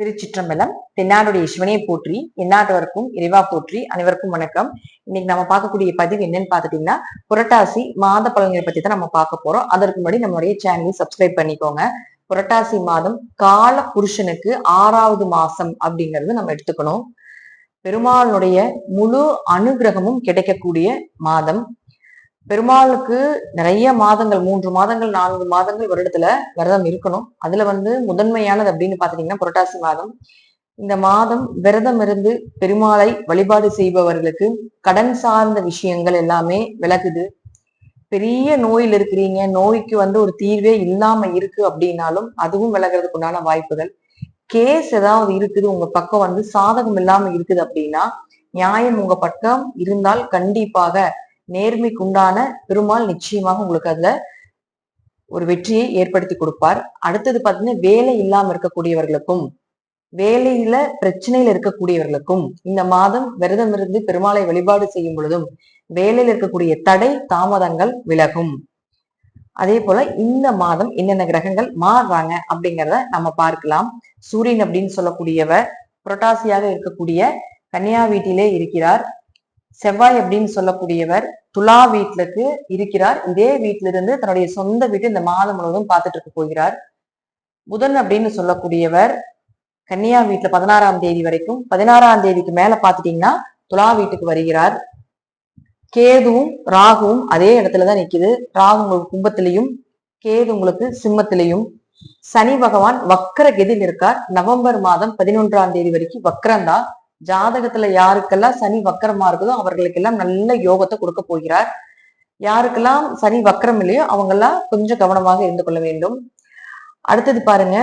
திருச்சிற்றம்பலம் தென்னாடுடைய சிவனையை போற்றி எந்நாட்டவருக்கும் இறைவா போற்றி அனைவருக்கும் வணக்கம். இன்னைக்கு நம்ம பார்க்கக்கூடிய பதிவு என்னன்னு பார்த்துட்டீங்கன்னா புரட்டாசி மாத பலன்களை பத்தி தான் நம்ம பார்க்க போறோம். அதற்கு முன்னாடி நம்மளுடைய சேனலை சப்ஸ்கிரைப் பண்ணிக்கோங்க. புரட்டாசி மாதம் கால புருஷனுக்கு ஆறாவது மாசம் அப்படிங்கிறது நம்ம எடுத்துக்கணும். பெருமாளுடைய முழு அனுகிரகமும் கிடைக்கக்கூடிய மாதம் பெருமாளுக்கு நிறைய மாதங்கள் மூன்று மாதங்கள் நான்கு மாதங்கள் வருடத்துல விரதம் இருக்கணும். அதுல வந்து முதன்மையானது அப்படின்னு பாத்தீங்கன்னா புரட்டாசி மாதம். இந்த மாதம் விரதம் இருந்து பெருமாளை வழிபாடு செய்பவர்களுக்கு கடன் சார்ந்த விஷயங்கள் எல்லாமே விலகுது பெரிய நோயில் இருக்கிறீங்க நோய்க்கு வந்து ஒரு தீர்வே இல்லாம இருக்கு அப்படின்னாலும் அதுவும் விலகிறதுக்கு உண்டான வாய்ப்புகள். கேஸ் ஏதாவது இருக்குது உங்க பக்கம் வந்து சாதகம் இல்லாம இருக்குது அப்படின்னா நியாயம் உங்க பக்கம் இருந்தால் கண்டிப்பாக நேர்மைக்கு உண்டான பெருமாள் நிச்சயமாக உங்களுக்கு அதுல ஒரு வெற்றியை ஏற்படுத்தி கொடுப்பார். அடுத்தது பார்த்தீங்கன்னா வேலை இல்லாம இருக்கக்கூடியவர்களுக்கும் வேலையில பிரச்சனையில இருக்கக்கூடியவர்களுக்கும் இந்த மாதம் விரதம் இருந்து பெருமாளை வழிபாடு செய்யும் பொழுதும் வேலையில இருக்கக்கூடிய தடை தாமதங்கள் விலகும். அதே போல இந்த மாதம் என்னென்ன கிரகங்கள் மாறுறாங்க அப்படிங்கிறத நம்ம பார்க்கலாம். சூரியன் அப்படின்னு சொல்லக்கூடியவர் புரட்டாசியாக இருக்கக்கூடிய கன்னியா வீட்டிலே இருக்கிறார். செவ்வாய் அப்படின்னு சொல்லக்கூடியவர் துலா வீட்டுக்கு இருக்கிறார். இதே வீட்டிலிருந்து தன்னுடைய சொந்த வீட்டு இந்த மாதம் முழுவதும் பார்த்துட்டு இருக்க போகிறார். புதன் அப்படின்னு சொல்லக்கூடியவர் கன்னியா வீட்டுல பதினாறாம் தேதி வரைக்கும் பதினாறாம் தேதிக்கு மேல பாத்துட்டீங்கன்னா துலா வீட்டுக்கு வருகிறார். கேதுவும் ராகுவும் அதே இடத்துலதான் நிக்குது. ராகு உங்களுக்கு கும்பத்திலையும் கேது உங்களுக்கு சிம்மத்திலையும். சனி பகவான் வக்கர கெதில் இருக்கார். நவம்பர் மாதம் பதினொன்றாம் தேதி வரைக்கும் வக்கரம்தான். ஜாதகத்துல யாருக்கெல்லாம் சனி வக்கரமா இருக்குதோ அவர்களுக்கெல்லாம் நல்ல யோகத்தை கொடுக்க போகிறார். யாருக்கெல்லாம் சனி வக்கரம் இல்லையோ அவங்கெல்லாம் கொஞ்சம் கவனமாக இருந்து கொள்ள வேண்டும். அடுத்தது பாருங்க.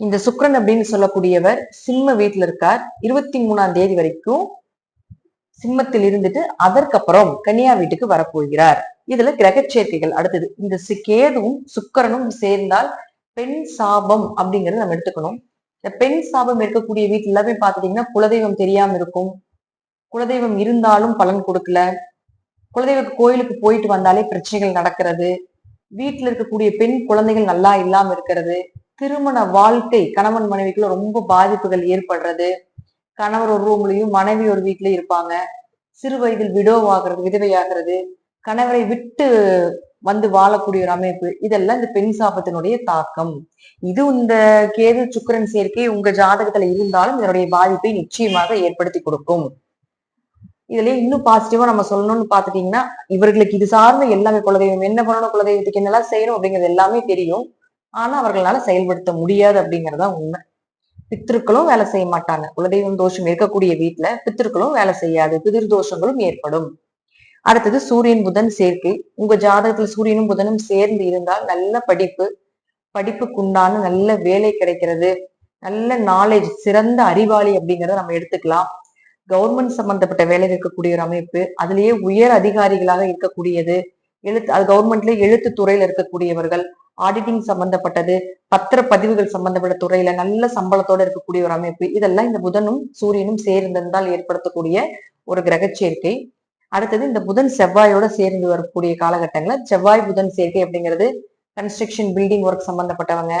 இந்த சுக்கரன் அப்படின்னு சொல்லக்கூடியவர் சிம்ம வீட்டுல இருக்கார். இருபத்தி மூணாம் தேதி வரைக்கும் சிம்மத்தில் இருந்துட்டு அதற்கப்புறம் கன்னியா வீட்டுக்கு வரப்போகிறார். இதுல கிரக சேர்க்கைகள் அடுத்தது இந்த கேதுவும் சுக்கரனும் சேர்ந்தால் பெண் சாபம் அப்படிங்கறத நம்ம எடுத்துக்கணும். இந்த பெண் சாபம் இருக்கக்கூடிய வீட்டுல எல்லாமே பாத்துட்டீங்கன்னா குலதெய்வம் தெரியாம இருக்கும். குலதெய்வம் இருந்தாலும் பலன் கொடுக்கல. குலதெய்வ கோயிலுக்கு போயிட்டு வந்தாலே பிரச்சனைகள் நடக்கிறது. வீட்டுல இருக்கக்கூடிய பெண் குழந்தைகள் நல்லா இல்லாம இருக்கிறது. திருமண வாழ்க்கை கணவன் மனைவிக்குள்ள ரொம்ப பாதிப்புகள் ஏற்படுறது. கணவர் ஒரு ரூம்லயும் மனைவி ஒரு வீட்லயும் இருப்பாங்க. சிறு வயதில் விடோவாகிறது விதவையாகிறது. கணவரை விட்டு வந்து வாழக்கூடிய ஒரு அமைப்பு. இதெல்லாம் இந்த பெண் சாபத்தினுடைய தாக்கம். இது இந்த கேது சுக்கரன் சேர்க்கை உங்க ஜாதகத்துல இருந்தாலும் இதனுடைய பாதிப்பை நிச்சயமாக ஏற்படுத்தி கொடுக்கும். இதுல இன்னும் பாசிட்டிவா நம்ம சொல்லணும்னு பாத்துட்டீங்கன்னா இவர்களுக்கு இது சார்ந்த எல்லாமே குலதெய்வம் என்ன பண்ணணும் குலதெய்வத்துக்கு என்னெல்லாம் செய்யணும் அப்படிங்கிறது எல்லாமே தெரியும். ஆனா அவர்களால செயல்படுத்த முடியாது அப்படிங்கறதா உண்மை. பித்திருக்களும் வேலை செய்ய மாட்டாங்க. குலதெய்வம் தோஷம் இருக்கக்கூடிய வீட்டுல பித்திருக்களும் வேலை செய்யாது. பிதிர் தோஷங்களும் ஏற்படும். அடுத்தது சூரியன் புதன் சேர்க்கை. உங்க ஜாதகத்துல சூரியனும் புதனும் சேர்ந்து இருந்தால் நல்ல படிப்பு படிப்புக்குண்டான நல்ல வேலை கிடைக்கிறது. நல்ல நாலேஜ் சிறந்த அறிவாளி அப்படிங்கிறத நம்ம எடுத்துக்கலாம். கவர்மெண்ட் சம்பந்தப்பட்ட வேலை இருக்கக்கூடிய ஒரு அமைப்பு அதுலயே உயர் அதிகாரிகளாக இருக்கக்கூடியது. எழுத்து அது கவர்மெண்ட்ல எழுத்து துறையில இருக்கக்கூடியவர்கள் ஆடிட்டிங் சம்பந்தப்பட்டது பத்திர பதிவுகள் சம்பந்தப்பட்ட துறையில நல்ல சம்பளத்தோட இருக்கக்கூடிய ஒரு அமைப்பு. இதெல்லாம் இந்த புதனும் சூரியனும் சேர்ந்திருந்தால் ஏற்படுத்தக்கூடிய ஒரு கிரக சேர்க்கை அடுத்தது இந்த புதன் செவ்வாயோட சேர்ந்து வரக்கூடிய காலகட்டங்களில் செவ்வாய் புதன் சேர்க்கை அப்படிங்கிறது கன்ஸ்ட்ரக்ஷன் பில்டிங் ஒர்க் சம்பந்தப்பட்டவங்க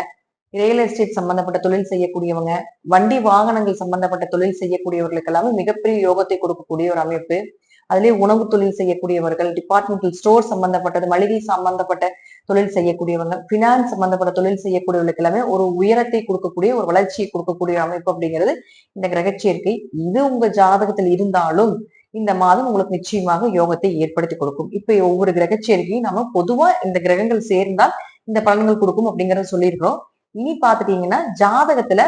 ரியல் எஸ்டேட் சம்பந்தப்பட்ட தொழில் செய்யக்கூடியவங்க வண்டி வாகனங்கள் சம்பந்தப்பட்ட தொழில் செய்யக்கூடியவர்களுக்கு எல்லாமே மிகப்பெரிய யோகத்தை கொடுக்கக்கூடிய ஒரு அமைப்பு. அதுலேயே உணவு தொழில் செய்யக்கூடியவர்கள் டிபார்ட்மெண்டல் ஸ்டோர் சம்பந்தப்பட்டது மளிகை சம்பந்தப்பட்ட தொழில் செய்யக்கூடியவங்க பினான்ஸ் சம்பந்தப்பட்ட தொழில் செய்யக்கூடியவர்களுக்கு எல்லாமே ஒரு உயரத்தை கொடுக்கக்கூடிய ஒரு வளர்ச்சியை கொடுக்கக்கூடிய அமைப்பு அப்படிங்கிறது இந்த கிரகச்சேர்க்கை. இது உங்க ஜாதகத்தில் இருந்தாலும் இந்த மாதம் உங்களுக்கு நிச்சயமாக யோகத்தை ஏற்படுத்தி கொடுக்கும். இப்ப ஒவ்வொரு கிரகச்சேர்க்கையும் நம்ம பொதுவா இந்த கிரகங்கள் சேர்ந்தால் இந்த பலன்கள் கொடுக்கும் அப்படிங்கறத சொல்லியிருக்கிறோம். இனி பாத்துட்டீங்கன்னா ஜாதகத்துல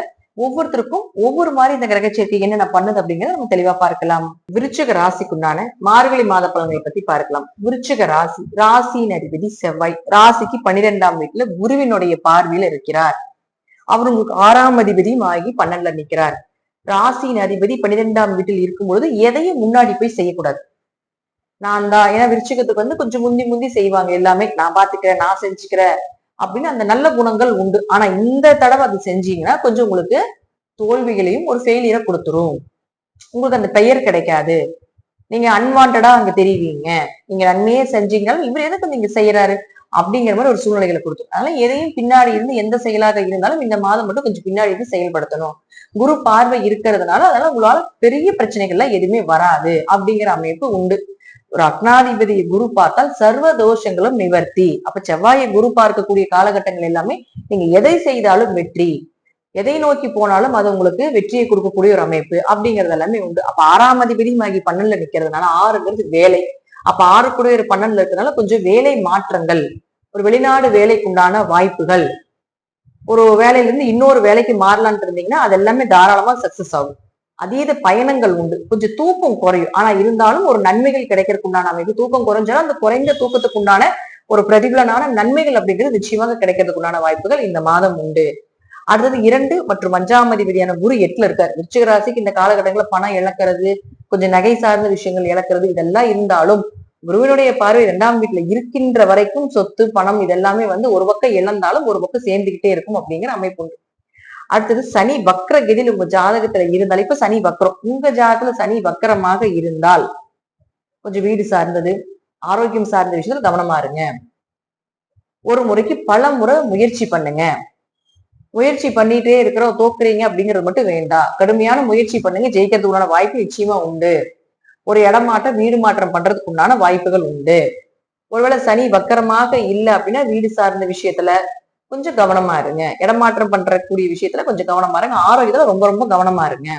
ஒவ்வொருத்தருக்கும் ஒவ்வொரு மாதிரி இந்த கிரகச்சேர்க்கை என்னென்ன பண்ணுது அப்படிங்கறத நம்ம தெளிவா பார்க்கலாம். விருச்சக ராசிக்குண்டான மார்கழி மாத பலன்களை பத்தி பார்க்கலாம். விருச்சக ராசி ராசியின் அதிபதி செவ்வாய். ராசிக்கு பன்னிரெண்டாம் வீட்டுல குருவினுடைய பார்வையில இருக்கிறார். அவர் உங்களுக்கு ஆறாம் அதிபதியும் ஆகி பன்னெண்டுல நிற்கிறார். ராசியின் அதிபதி பன்னிரெண்டாம் வீட்டில் இருக்கும் பொழுது எதையும் முன்னாடி போய் செய்யக்கூடாது. நான் தான் ஏன்னா விருச்சிகத்துக்கு வந்து கொஞ்சம் முந்தி முந்தி செய்வாங்க எல்லாமே. நான் பாத்துக்கிறேன் நான் செஞ்சுக்கிறேன் அப்படின்னு அந்த நல்ல குணங்கள் உண்டு. ஆனா இந்த தடவை அது செஞ்சீங்கன்னா கொஞ்சம் உங்களுக்கு தோல்விகளையும் ஒரு ஃபெயிலியரை கொடுத்துரும். உங்களுக்கு அந்த பெயர் கிடைக்காது. நீங்க அன்வான்டா அங்க தெரியவீங்க நீங்க நன்மையே செஞ்சீங்கனாலும் இவர் எதுக்கு நீங்க செய்யறாரு? அப்படிங்கிற மாதிரி ஒரு சூழ்நிலைகளை கொடுத்துரும். அதனால எதையும் பின்னாடி இருந்து எந்த செயலாக இருந்தாலும் இந்த மாதம் மட்டும் கொஞ்சம் பின்னாடி இருந்து செயல்படுத்தணும். குரு பார்வை இருக்கிறதுனால அதனால உங்களால பெரிய பிரச்சனைகள்லாம் எதுவுமே வராது அப்படிங்கிற அமைப்பு உண்டு. ஒரு அக்னாதிபதி குரு பார்த்தால் சர்வ தோஷங்களும் நிவர்த்தி. அப்ப செவ்வாயை குரு பார்க்கக்கூடிய காலகட்டங்கள் எல்லாமே நீங்க எதை செய்தாலும் வெற்றி. எதை நோக்கி போனாலும் அது உங்களுக்கு வெற்றியை கொடுக்கக்கூடிய ஒரு அமைப்பு அப்படிங்கிறது எல்லாமே உண்டு. அப்ப ஆறாம் அதிபதி ஆகி பன்னெண்டுல நிக்கிறதுனால ஆறுங்கிறது வேலை. அப்ப ஆறுக்குடைய ஒரு பன்னெண்டுல இருக்கிறதுனால கொஞ்சம் வேலை மாற்றங்கள். ஒரு வெளிநாடு வேலைக்குண்டான வாய்ப்புகள். ஒரு வேலையில இருந்து இன்னொரு வேலைக்கு மாறலான்ட்டு இருந்தீங்கன்னா அது எல்லாமே தாராளமா சக்சஸ் ஆகும். அதீத பயணங்கள் உண்டு. கொஞ்சம் தூக்கம் குறையும். ஆனா இருந்தாலும் ஒரு நன்மைகள் கிடைக்கிறதுக்கு உண்டான அமைப்பு. தூக்கம் குறைஞ்சாலும் அந்த குறைந்த தூக்கத்துக்கு உண்டான ஒரு பிரதிபலனான நன்மைகள் அப்படிங்கிறது நிச்சயமாக கிடைக்கிறதுக்கு உண்டான வாய்ப்புகள் இந்த மாதம் உண்டு. அடுத்தது இரண்டு மற்றும் அஞ்சாம் அதிபதியான குரு எட்டுல இருக்காரு. விருச்சிக ராசிக்கு இந்த காலகட்டங்களில் பணம் இழக்கிறது கொஞ்சம் நகை சார்ந்த விஷயங்கள் இழக்கிறது இதெல்லாம் இருந்தாலும் குருவினுடைய பார்வை இரண்டாம் வீட்டுல இருக்கின்ற வரைக்கும் சொத்து பணம் இதெல்லாமே வந்து ஒரு பக்கம் இழந்தாலும் ஒரு பக்கம் சேர்ந்துகிட்டே இருக்கும் அப்படிங்கிற அமைப்பு உண்டு. அடுத்தது சனி வக்ர கதியில் உங்க ஜாதகத்துல இருந்தால் இப்ப சனி வக்ரம். உங்க ஜாதகத்துல சனி வக்கரமாக இருந்தால் கொஞ்சம் வீடு சார்ந்தது ஆரோக்கியம் சார்ந்த விஷயத்துல கவனமா இருங்க. ஒரு முறைக்கு பல முறை முயற்சி பண்ணுங்க. முயற்சி பண்ணிட்டே இருக்கிறோம் தோக்குறீங்க அப்படிங்கிறது மட்டும் வேண்டாம். கடுமையான முயற்சி பண்ணுங்க ஜெயிக்கிறதுக்குள்ளான வாய்ப்பு நிச்சயமா உண்டு. ஒரு இடமாட்டம் வீடு மாற்றம் பண்றதுக்கு உண்டான வாய்ப்புகள் உண்டு. ஒருவேளை சனி வக்கரமாக இல்லை அப்படின்னா வீடு சார்ந்த விஷயத்துல கொஞ்சம் கவனமா இருங்க. இடமாற்றம் பண்றக்கூடிய விஷயத்துல கொஞ்சம் கவனமா இருங்க. ஆரோக்கியத்துல ரொம்ப ரொம்ப கவனமா இருங்க.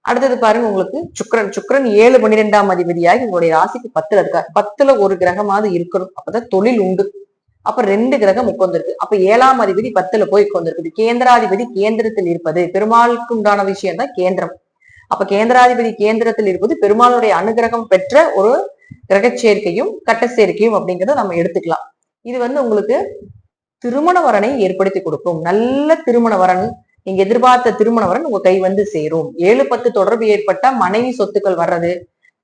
அடுத்தது பாருங்க உங்களுக்கு சுக்கரன். சுக்கரன் ஏழு பன்னிரெண்டாம் அதிபதியாகி உங்களுடைய ராசிக்கு பத்துல இருக்கார். பத்துல ஒரு கிரகமாவது இருக்கணும். அப்பதான் தொழில் உண்டு. அப்ப ரெண்டு கிரகம் உட்கார்ந்துருக்கு. அப்ப ஏழாம் அதிபதி பத்துல போய் உட்கார்ந்துருக்குது கேந்திராதிபதி கேந்திரத்தில் இருப்பது. பெருமாளுக்கு உண்டான விஷயம் தான் கேந்திரம். அப்ப கேந்திராதிபதி கேந்திரத்தில் இருப்பது பெருமாளுடைய அனுகிரகம் பெற்ற ஒரு கிரக சேர்க்கையும் கட்ட சேர்க்கையும் அப்படிங்கிறத நம்ம எடுத்துக்கலாம். இது வந்து உங்களுக்கு திருமண வரனை ஏற்படுத்தி கொடுக்கும். நல்ல திருமண வரன் நீங்க எதிர்பார்த்த திருமண வரன் உங்க கை வந்து சேரும். ஏழு பத்து தொடர்பு ஏற்பட்ட மனைவி சொத்துக்கள் வர்றது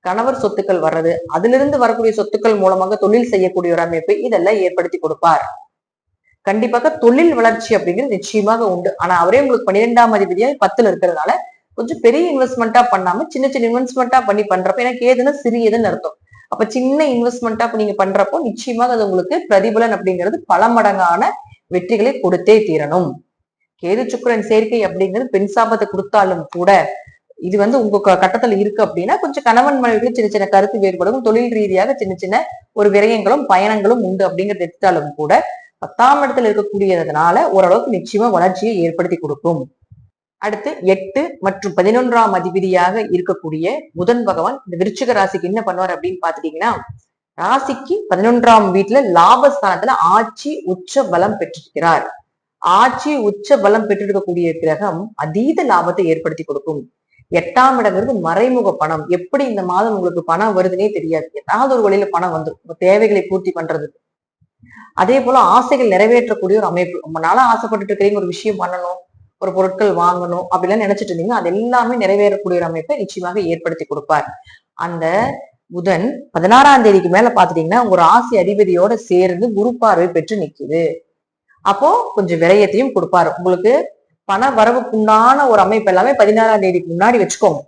கணவர் சொத்துக்கள் வர்றது அதிலிருந்து வரக்கூடிய சொத்துக்கள் மூலமாக தொழில் செய்யக்கூடிய ஒரு அமைப்பு இதெல்லாம் ஏற்படுத்தி கொடுப்பார். கண்டிப்பாக தொழில் வளர்ச்சி அப்படிங்கிறது நிச்சயமாக உண்டு. ஆனா அவரே உங்களுக்கு பன்னிரெண்டாம் அதிபதியா பத்துல இருக்கிறதுனால கொஞ்சம் பெரிய இன்வெஸ்ட்மெண்ட்டா பண்ணாம சின்ன சின்ன இன்வெஸ்ட்மெண்ட்டா பண்ணி பண்றப்ப எனக்கு ஏதுன்னா சிறியதுன்னு அர்த்தம். அப்ப சின்ன இன்வெஸ்ட்மெண்ட்டா நீங்க பண்றப்போ நிச்சயமாக அது உங்களுக்கு பிரதிபலன் அப்படிங்கிறது பல மடங்கான வெற்றிகளை கொடுத்தே தீரணும். கேது சுக்கரன் சேர்க்கை அப்படிங்கிறது பெண் சாபத்தை கொடுத்தாலும் கூட இது வந்து உங்க க- கட்டத்துல இருக்கு அப்படின்னா கொஞ்சம் கணவன் மனைவிக்கு சின்ன சின்ன கருத்து வேறுபடும் தொழில் ரீதியாக சின்ன சின்ன ஒரு விரயங்களும் பயணங்களும் உண்டு அப்படிங்கறத எடுத்தாலும் கூட பத்தாம் இடத்துல இருக்கக்கூடியதுனால ஓரளவுக்கு நிச்சயமா வளர்ச்சியை ஏற்படுத்தி கொடுக்கும். அடுத்து எட்டு மற்றும் பதினொன்றாம் அதிபதியாக இருக்கக்கூடிய புதன் பகவான் இந்த விருச்சிக ராசிக்கு என்ன பண்ணுவார் அப்படின்னு பாத்துட்டீங்கன்னா ராசிக்கு பதினொன்றாம் வீட்டுல லாபஸ்தானத்துல ஆட்சி உச்ச பலம் பெற்றிருக்கிறார். ஆட்சி உச்ச பலம் பெற்றிருக்கக்கூடிய கிரகம் அதீத லாபத்தை ஏற்படுத்தி கொடுக்கும். எட்டாம் இடங்கிறது மறைமுக பணம். எப்படி இந்த மாதம் உங்களுக்கு பணம் வருதுன்னே தெரியாது. ஏதாவது ஒரு வழியில பணம் வந்துடும் உங்க தேவைகளை பூர்த்தி பண்றதுக்கு. அதே போல ஆசைகள் நிறைவேற்றக்கூடிய ஒரு அமைப்பு. ரொம்ப நாளா ஆசைப்பட்டுட்டு இருக்கிறீங்க ஒரு விஷயம் பண்ணணும். ஒரு பொருட்கள் வாங்கணும் அப்படிலாம் நினைச்சிட்டு இருந்தீங்க அது எல்லாமே நிறைவேறக்கூடிய ஒரு அமைப்பை நிச்சயமாக ஏற்படுத்தி கொடுப்பார். அந்த புதன் பதினாறாம் தேதிக்கு மேல பாத்துட்டீங்கன்னா உங்க ராசி அதிபதியோட சேர்ந்து குரு பார்வை பெற்று நிக்குது. அப்போ கொஞ்சம் விரயத்தையும் கொடுப்பாரு. உங்களுக்கு பண வரவுக்குண்டான ஒரு அமைப்பு எல்லாமே பதினாறாம் தேதிக்கு முன்னாடி வச்சுக்கோங்க.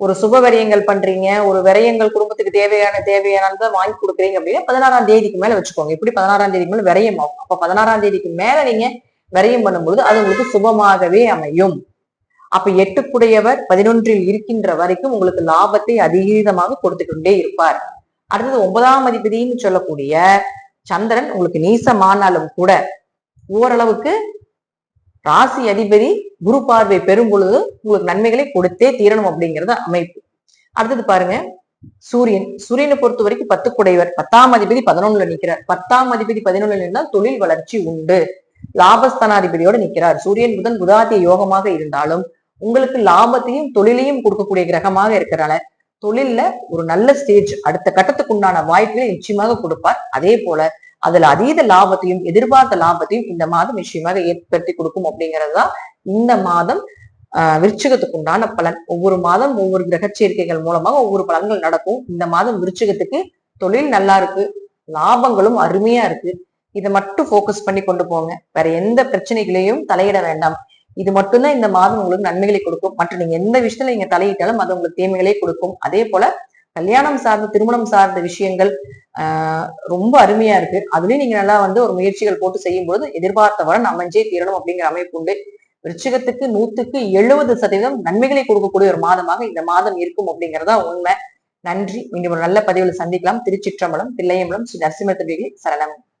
ஒரு சுப விரயங்கள் பண்றீங்க ஒரு விரயங்கள் குடும்பத்துக்கு தேவையான தேவையானதை வாங்கி கொடுக்குறீங்க அப்படின்னா பதினாறாம் தேதிக்கு மேல வச்சுக்கோங்க. எப்படி பதினாறாம் தேதிக்கு மேல விரயம் ஆகும் அப்ப பதினாறாம் தேதிக்கு மேல நீங்க விரயம் பண்ணும்பொழுது அது உங்களுக்கு சுபமாகவே அமையும். அப்ப எட்டுக்குடையவர் பதினொன்றில் இருக்கின்ற வரைக்கும் உங்களுக்கு லாபத்தை அதிகமாக கொடுத்துக்கொண்டே இருப்பார். அடுத்தது ஒன்பதாம் அதிபதினு சொல்லக்கூடிய சந்திரன் உங்களுக்கு நீசமானாலும் கூட ஓரளவுக்கு ராசி அதிபதி குரு பார்வை பெறும் பொழுது உங்களுக்கு நன்மைகளை கொடுத்தே தீரணும் அப்படிங்கிறது அமைப்பு. அடுத்தது பாருங்க சூரியன். சூரியனை பொறுத்த வரைக்கும் பத்து குடைவர் பத்தாம் அதிபதி பதினொன்னுல நிக்கிறார். பத்தாம் அதிபதி பதினொன்னுல நின்றால் தொழில் வளர்ச்சி உண்டு. லாபஸ்தானாதிபதியோட நிக்கிறார் சூரியன் புதன் புதாதிய யோகமாக இருந்தாலும் உங்களுக்கு லாபத்தையும் தொழிலையும் கொடுக்கக்கூடிய கிரகமாக இருக்கிறனால தொழில்ல ஒரு நல்ல ஸ்டேஜ் அடுத்த கட்டத்துக்கு உண்டான வாய்ப்புகளை நிச்சயமாக கொடுப்பார். அதே போல அதுல அதீத லாபத்தையும் எதிர்பார்த்த லாபத்தையும் இந்த மாதம் நிச்சயமாக ஏற்படுத்தி கொடுக்கும் அப்படிங்கறதுதான் இந்த மாதம் ஆஹ் விருச்சிகத்துக்கு உண்டான பலன். ஒவ்வொரு மாதம் ஒவ்வொரு கிரக சேர்க்கைகள் மூலமாக ஒவ்வொரு பலன்கள் நடக்கும். இந்த மாதம் விருச்சகத்துக்கு தொழில் நல்லா இருக்கு. லாபங்களும் அருமையா இருக்கு. இதை மட்டும் ஃபோக்கஸ் பண்ணி கொண்டு போங்க. வேற எந்த பிரச்சனைகளையும் தலையிட வேண்டாம். இது மட்டும்தான் இந்த மாதம் உங்களுக்கு நன்மைகளை கொடுக்கும். மற்ற நீங்க எந்த விஷயத்துல நீங்க தலையிட்டாலும் அது உங்களுக்கு தீமைகளை கொடுக்கும். அதே போல கல்யாணம் சார்ந்த திருமணம் சார்ந்த விஷயங்கள் ஆஹ் ரொம்ப அருமையா இருக்கு. அதுலயும் நீங்க நல்லா வந்து ஒரு முயற்சிகள் போட்டு செய்யும் போது எதிர்பார்த்த வரன் அமைஞ்சே தீரணும் அப்படிங்கிற அமைப்பு உண்டு. விருச்சிகத்துக்கு நூத்துக்கு எழுபது சதவீதம் நன்மைகளை கொடுக்கக்கூடிய ஒரு மாதமாக இந்த மாதம் இருக்கும் அப்படிங்கறதா உண்மை. நன்றி. மீண்டும் ஒரு நல்ல பதிவில் சந்திக்கலாம். திருச்சிற்றம்பலம் தில்லையம்பலம் ஸ்ரீ நரசிம்ம சரணம்.